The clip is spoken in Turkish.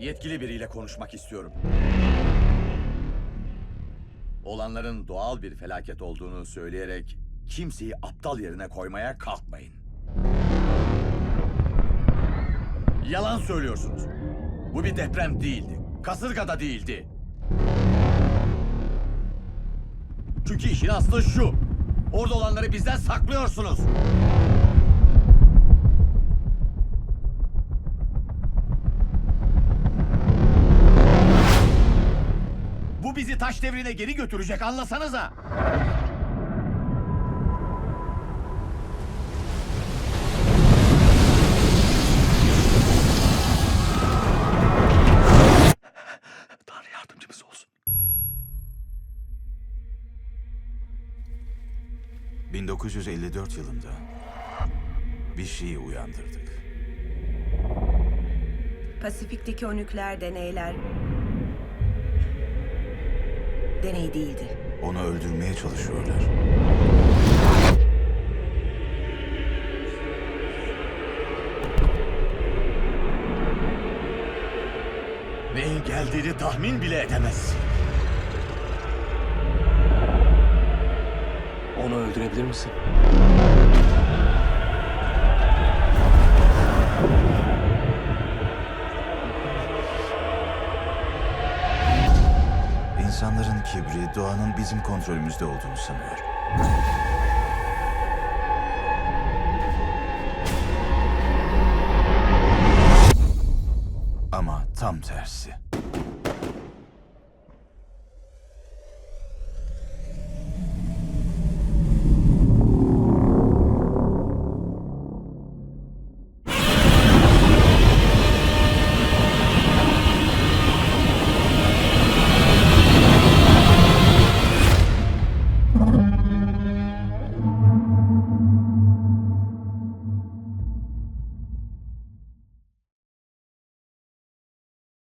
Yetkili biriyle konuşmak istiyorum. Olanların doğal bir felaket olduğunu söyleyerek kimseyi aptal yerine koymaya kalkmayın. Yalan söylüyorsunuz. Bu bir deprem değildi. Kasırgada değildi. Çünkü işin aslı şu. Orada olanları bizden saklıyorsunuz. Bizi taş devrine geri götürecek anlasanıza. Tanrı yardımcımız olsun. 1954 yılında bir şeyi uyandırdık. Pasifik'teki o nükleer deneyler... Deney değildi. Onu öldürmeye çalışıyorlar. Neyin geldiğini tahmin bile edemez. Onu öldürebilir misin? İnsanların kibri doğanın bizim kontrolümüzde olduğunu sanıyor. Ama tam tersi.